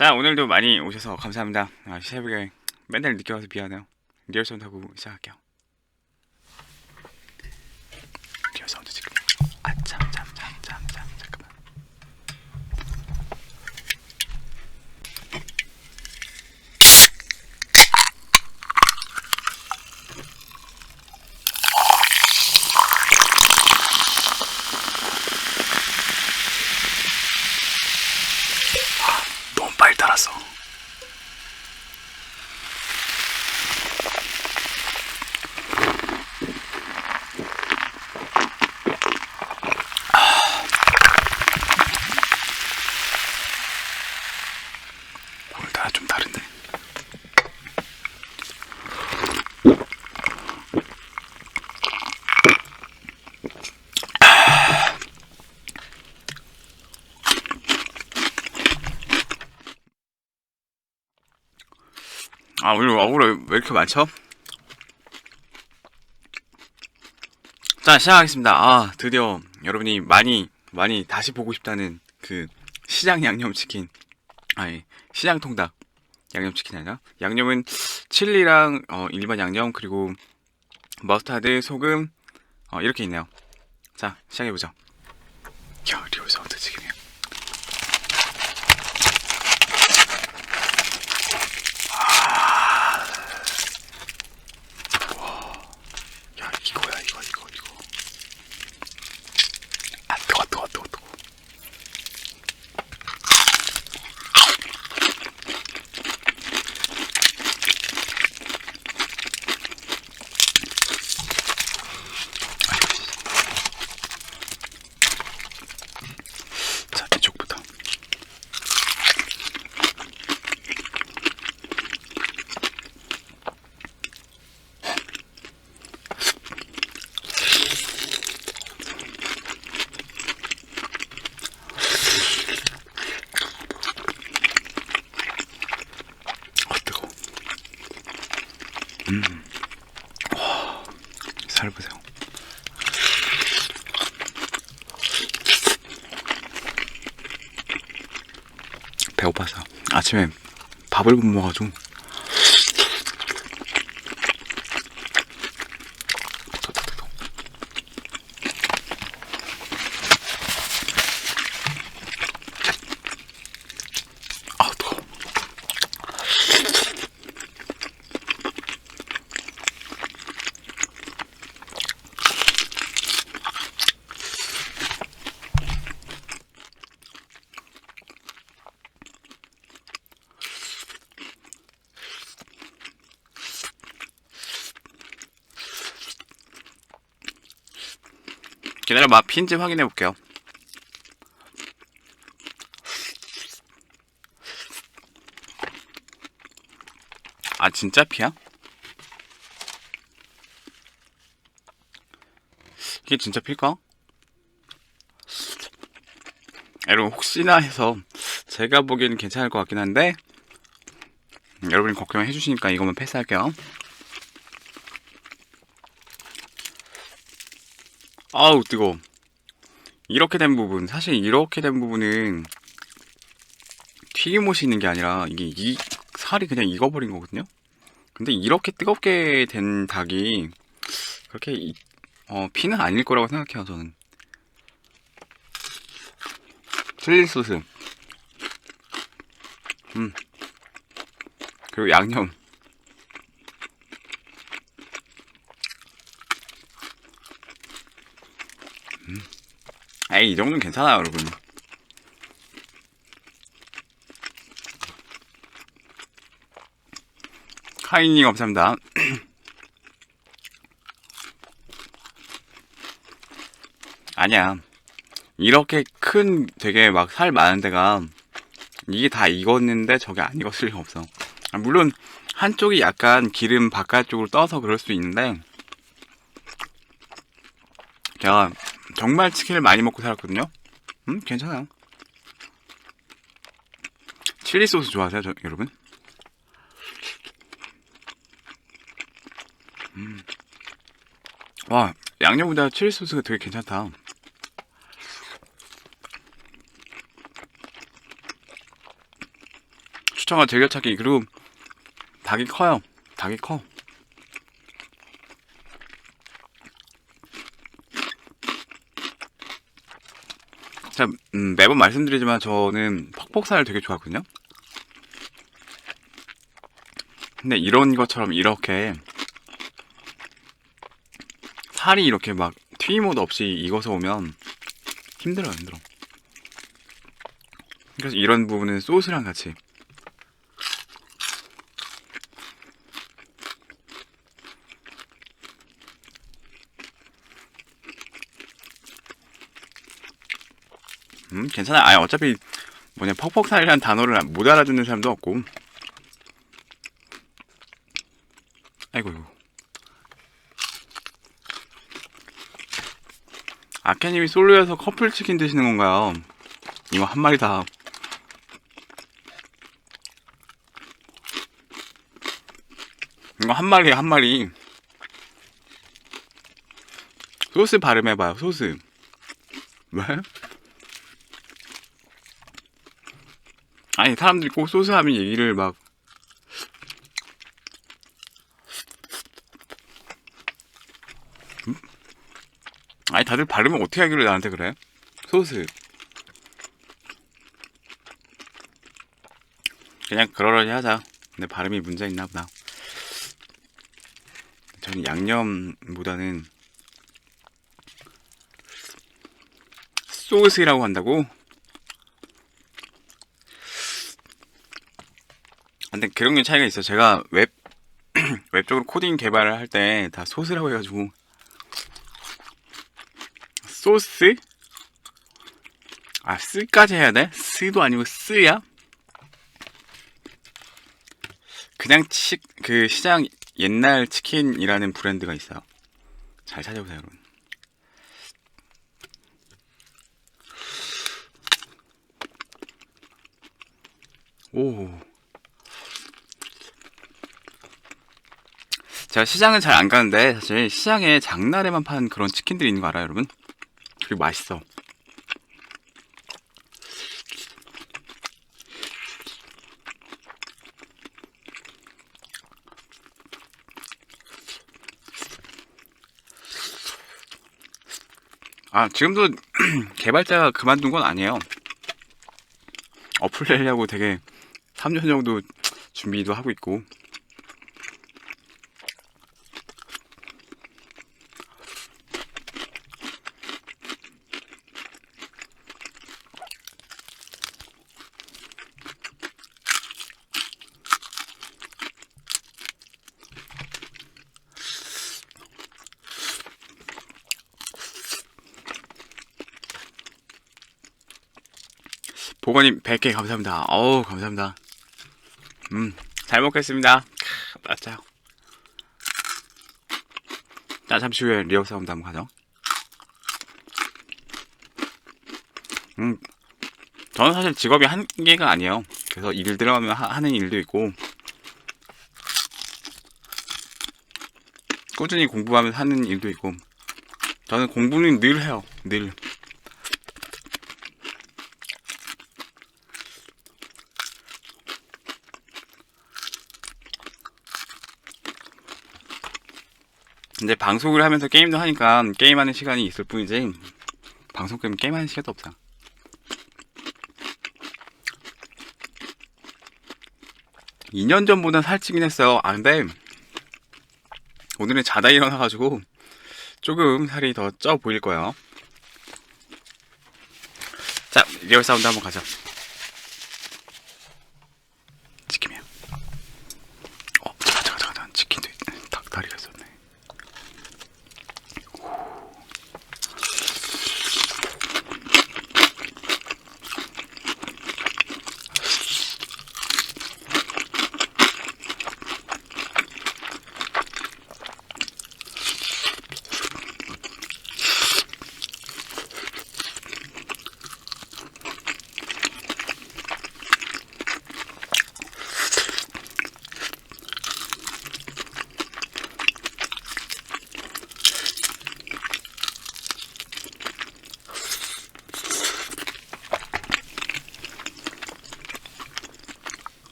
자 오늘도 많이 오셔서 감사합니다. 아, 새벽에 맨날 늦게 와서 미안해요. 사운드 하고 시작할게요. 리얼 사운드 지금 아참참참참참 잠깐만. 너무 빨리 따랐어. 오늘따라 좀 다른데. 아 오늘 어그로 왜 이렇게 많죠? 자 시작하겠습니다. 아 드디어 여러분이 많이 많이 다시 보고 싶다는 그 시장 양념치킨 아니 시장 통닭 양념치킨 아니라 양념은 칠리랑 어, 일반 양념 그리고 머스타드 소금 어, 이렇게 있네요. 자 시작해보죠. 야 리얼 사운드 지금이야. 야 이거야 이거 이거 이거 아 뜨거 뜨거 뜨거 뜨거 자 이쪽부터 아 뜨거 음와살 보세요. 배고파서 아침에 밥을 못 먹어가지고 기다려봐 핀지 확인해 볼게요 아 진짜 피야? 이게 진짜 필까? 여러분 혹시나 해서 제가 보기에는 괜찮을 것 같긴 한데 음, 여러분이 걱정해 주시니까 이것만 패스할게요 아우 뜨거 이렇게 된 부분 사실 이렇게 된 부분은 튀김옷이 있는 게 아니라 이게 이 살이 그냥 익어버린 거거든요? 근데 이렇게 뜨겁게 된 닭이 그렇게 이- 어, 피는 아닐 거라고 생각해요 저는. 칠리 소스. 음. 그리고 양념 에이 이 정도는 괜찮아요 여러분. 하이님 감사합니다. 아니야. 이렇게 큰 되게 막 살 많은 데가 이게 다 익었는데 저게 안 익었을 리가 없어. 아, 물론 한쪽이 약간 기름 바깥쪽으로 떠서 그럴 수 있는데 제가 정말 치킨을 많이 먹고 살았거든요. 음, 괜찮아요. 칠리 소스 좋아하세요, 저, 여러분? 음. 와, 양념보다 칠리 소스가 되게 괜찮다. 추천과 즐겨찾기 그리고 닭이 커요. 닭이 커. 자, 음, 매번 말씀드리지만 저는 퍽퍽살을 되게 좋아하거든요. 근데 이런 것처럼 이렇게 살이 이렇게 막 튀김옷 없이 익어서 오면 힘들어요, 힘들어. 그래서 이런 부분은 소스랑 같이 괜찮아. 아, 어차피 뭐냐 퍽퍽살이라는 단어를 못 알아듣는 사람도 없고. 아이고. 이고 아케님이 솔로여서 커플 치킨 드시는 건가요? 이거 한 마리 다. 이거 한 마리에 한 마리. 소스 발음해봐요, 소스. 왜? 아니, 사람들이 꼭 소스 하면 얘기를 막. 음? 아니, 다들 발음을 어떻게 하길래 나한테 그래? 소스. 그냥 그러려니 하자. 근데 발음이 문제 있나 보다. 저는 양념보다는 소스라고 한다고? 근데 그런 게 차이가 있어. 제가 웹, 웹 쪽으로 코딩 개발을 할 때 다 소스라고 해가지고. 소스? 아, 쓰까지 해야 돼? 쓰도 아니고 쓰야? 그냥 치, 그 시장 옛날 치킨이라는 브랜드가 있어요. 잘 찾아보세요, 여러분. 오. 제가 시장은 잘 안 가는데 사실 시장에 장날에만 파는 그런 치킨들이 있는 거 알아요, 여러분? 그리고 맛있어. 아, 지금도 개발자가 그만둔 건 아니에요. 어플 내려고 되게 3년 정도 준비도 하고 있고. 보건님 100개 감사합니다. 어우, 감사합니다. 음, 잘 먹겠습니다. 크, 맞아요. 자, 잠시 후에 리얼 사운드 한번 가죠. 음, 저는 사실 직업이 한 개가 아니에요. 그래서 일 들어가면 하, 하는 일도 있고, 꾸준히 공부하면서 하는 일도 있고, 저는 공부는 늘 해요. 늘. 이제 방송을 하면서 게임도 하니까 게임하는 시간이 있을 뿐이지 방송 때문에 게임하는 시간도 없어. 이년 전보다 살찌긴 했어요. 아 근데 오늘은 자다 일어나가지고 조금 살이 더 쪄 보일 거예요. 자 리얼 사운드 한번 가자.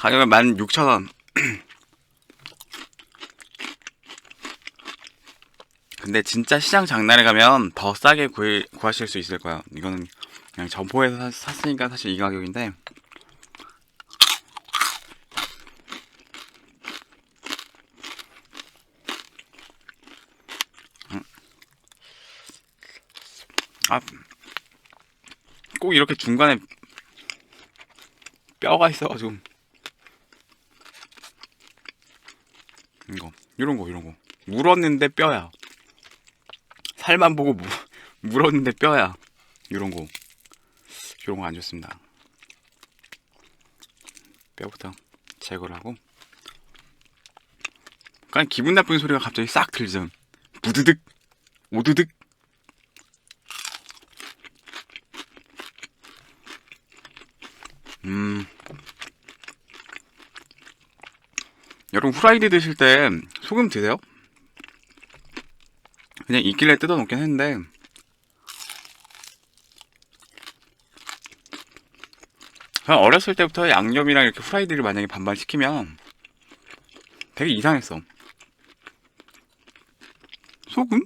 가격은 16,000원. 근데 진짜 시장 장날에 가면 더 싸게 구해, 구하실 수 있을 거야. 이거는 그냥 점포에서 사- 샀으니까 사실 이 가격인데. 음. 아, 꼭 이렇게 중간에 뼈가 있어가지고 이런 거 이런 거. 물었는데 뼈야. 살만 보고 무, 물었는데 뼈야. 이런 거. 이런 거 안 좋습니다. 뼈부터 제거를 하고. 그냥 기분 나쁜 소리가 갑자기 싹 들죠 부드득 오드득. 음 여러분 후라이드 드실 때 소금 드세요? 그냥 있길래 뜯어 놓긴 했는데 그냥 어렸을 때부터 양념이랑 이렇게 후라이드를 만약에 반반 시키면 되게 이상했어 소금?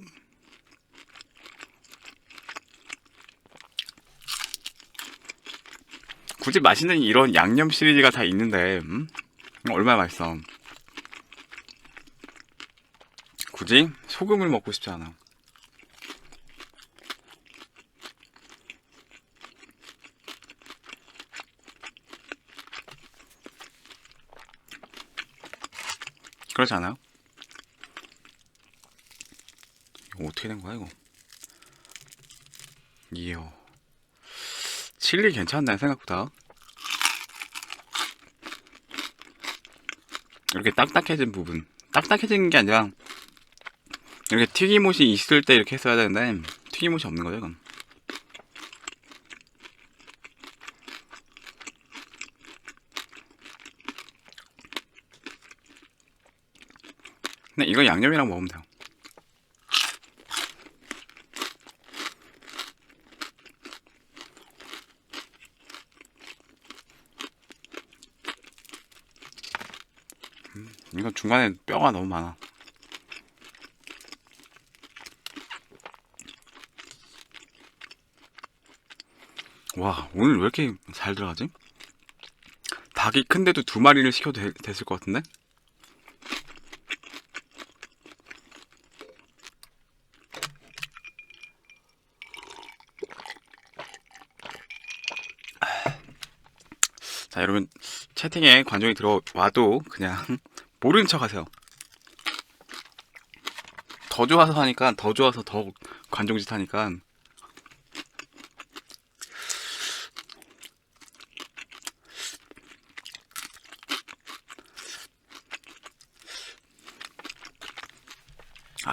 굳이 맛있는 이런 양념 시리즈가 다 있는데 음? 얼마나 맛있어 굳이 소금을 먹고 싶지 않아. 그렇지 않아요? 이거 어떻게 된 거야, 이거? 이요. 칠리 괜찮네, 생각보다. 이렇게 딱딱해진 부분. 딱딱해진 게 아니라, 이렇게 튀김옷이 있을 때 이렇게 했어야 되는데 튀김옷이 없는 거죠 이건 근데 이거 양념이랑 먹으면 돼요. 음, 이거 중간에 뼈가 너무 많아 와 오늘 왜 이렇게 잘 들어가지? 닭이 큰데도 두 마리를 시켜도 되- 됐을 것 같은데? 자 여러분 채팅에 관종이 들어와도 그냥 모르는 척 하세요 더 좋아서 하니까 더 좋아서 더 관종짓 하니까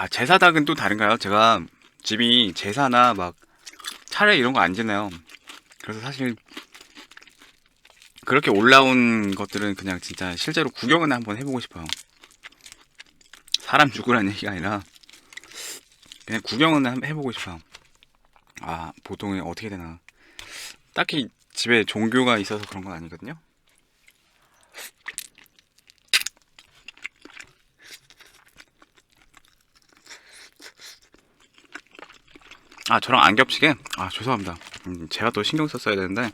아, 제사닭은 또 다른가요? 제가 집이 제사나 막 차례 이런 거 안 지내요. 그래서 사실 그렇게 올라온 것들은 그냥 진짜 실제로 구경은 한번 해보고 싶어요. 사람 죽으라는 얘기가 아니라 그냥 구경은 한- 해보고 싶어요. 아, 보통 어떻게 되나. 딱히 집에 종교가 있어서 그런 건 아니거든요. 아, 저랑 안 겹치게? 아, 죄송합니다. 음, 제가 또 신경 썼어야 되는데.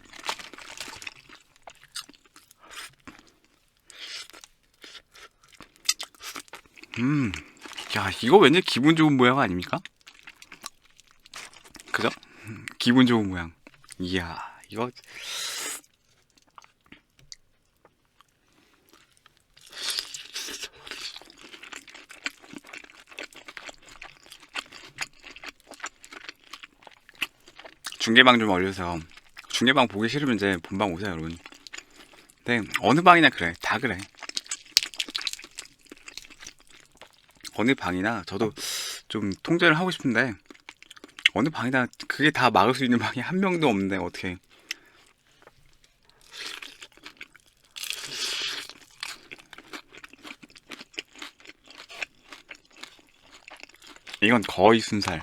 음, 야, 이거 왠지 기분 좋은 모양 아닙니까? 그죠? 음, 기분 좋은 모양. 이야, 이거. 중계방 좀 올려주세요. 중계방 보기 싫으면 이제 본방 오세요, 여러분. 네, 어느 방이나 그래. 다 그래. 어느 방이나 저도 좀 통제를 하고 싶은데 어느 방이나 그게 다 막을 수 있는 방이 한 명도 없는데 어떻게 이건 거의 순살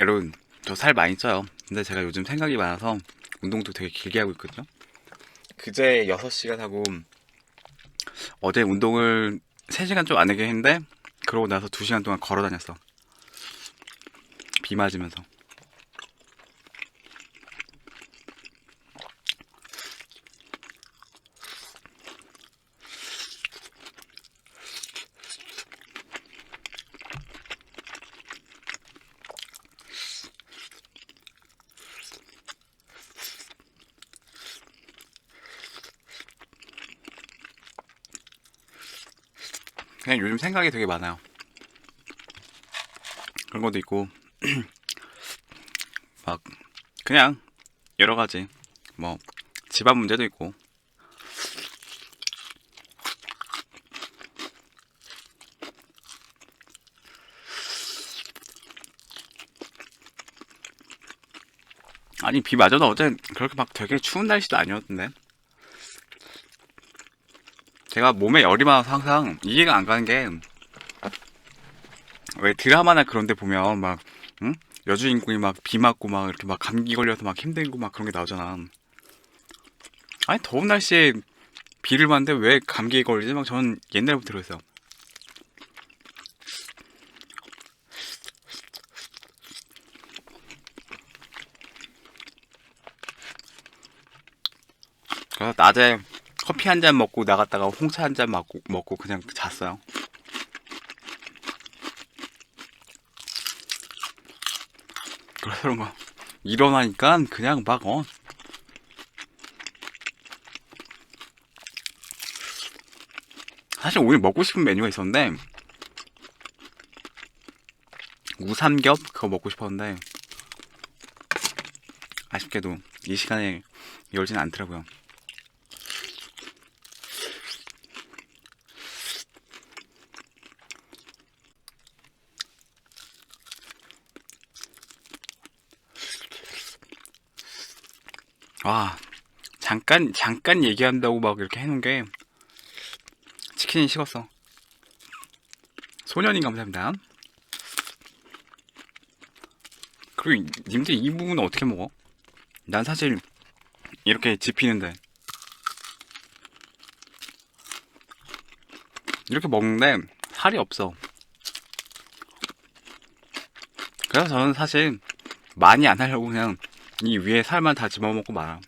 여러분 저 살 많이 쪄요. 근데 제가 요즘 생각이 많아서 운동도 되게 길게 하고 있거든요. 그제 6시간 하고 어제 운동을 3시간 좀 안 하게 했는데 그러고 나서 2시간 동안 걸어 다녔어. 비 맞으면서. 생각이 되게 많아요. 그런 것도 있고, 막, 그냥, 여러 가지, 뭐, 집안 문제도 있고, 아니, 비 맞아도 어제 그렇게 막 되게 추운 날씨도 아니었는데. 제가 몸에 열이 많아서 항상 이해가 안 가는 게, 왜 드라마나 그런 데 보면 막, 응? 여주인공이 막 비 맞고 막 이렇게 막 감기 걸려서 막 힘들고 막 그런 게 나오잖아. 아니, 더운 날씨에 비를 맞는데 왜 감기에 걸리지? 막 저는 옛날부터 그랬어요. 그래서 낮에 커피 한 잔 먹고 나갔다가 홍차 한 잔 먹고, 먹고 그냥 잤어요. 그런가. 일어나니까 그냥 막, 어. 사실 오늘 먹고 싶은 메뉴가 있었는데, 우삼겹? 그거 먹고 싶었는데, 아쉽게도 이 시간에 열진 않더라고요. 와, 잠깐, 잠깐 얘기한다고 막 이렇게 해놓은 게, 치킨이 식었어. 소년이 감사합니다. 그리고 이- 님들 이 부분은 어떻게 먹어? 난 사실, 이렇게 집히는데. 이렇게 먹는데, 살이 없어. 그래서 저는 사실, 많이 안 하려고 그냥, 이 위에 살만 다 집어먹고 말아.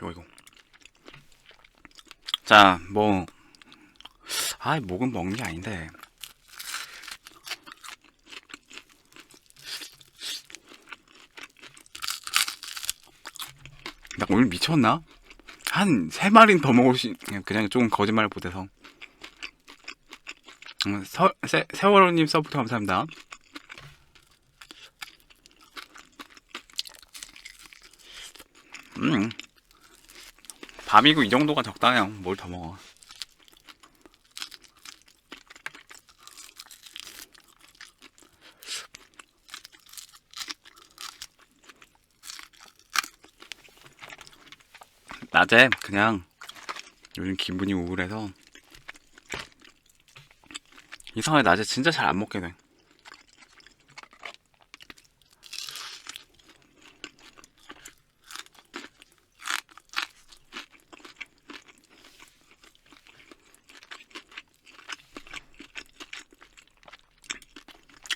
아이고. 자, 뭐. 아이, 목은 먹는 게 아닌데. 오늘 미쳤나? 한 세 마리는 더 먹을 수, 있- 그냥 조금 거짓말 못해서. 음, 서, 세, 세월호님 서부터 감사합니다. 음. 밤이고 이 정도가 적당해요. 뭘 더 먹어. 낮에 그냥 요즘 기분이 우울해서 이상하게 낮에 진짜 잘 안 먹게 돼.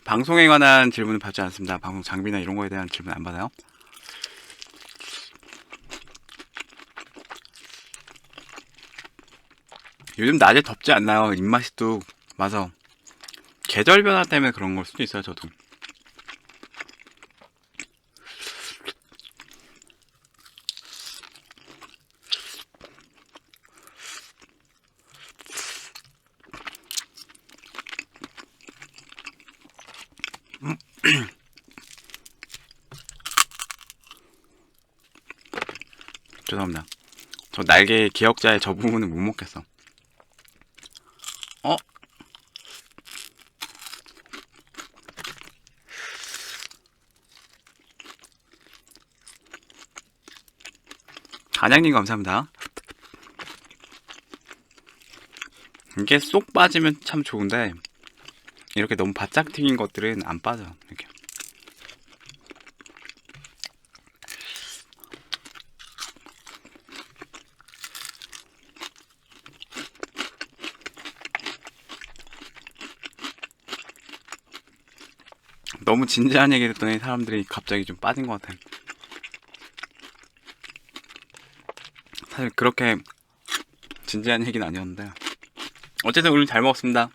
방송에 관한 질문은 받지 않습니다. 방송 장비나 이런 거에 대한 질문 안 받아요. 요즘 낮에 덥지 않나요? 입맛이 뚝 맞아. 계절 변화 때문에 그런 걸 수도 있어요, 저도. 음. 죄송합니다. 저 날개 기억자의 저 부분은 못 먹겠어. 어? 안양님 감사합니다. 이게 쏙 빠지면 참 좋은데 이렇게 너무 바짝 튀긴 것들은 안 빠져. 이렇게. 너무 진지한 얘기 했더니 사람들이 갑자기 좀 빠진 것 같아. 사실 그렇게 진지한 얘기는 아니었는데 어쨌든 오늘 잘 먹었습니다.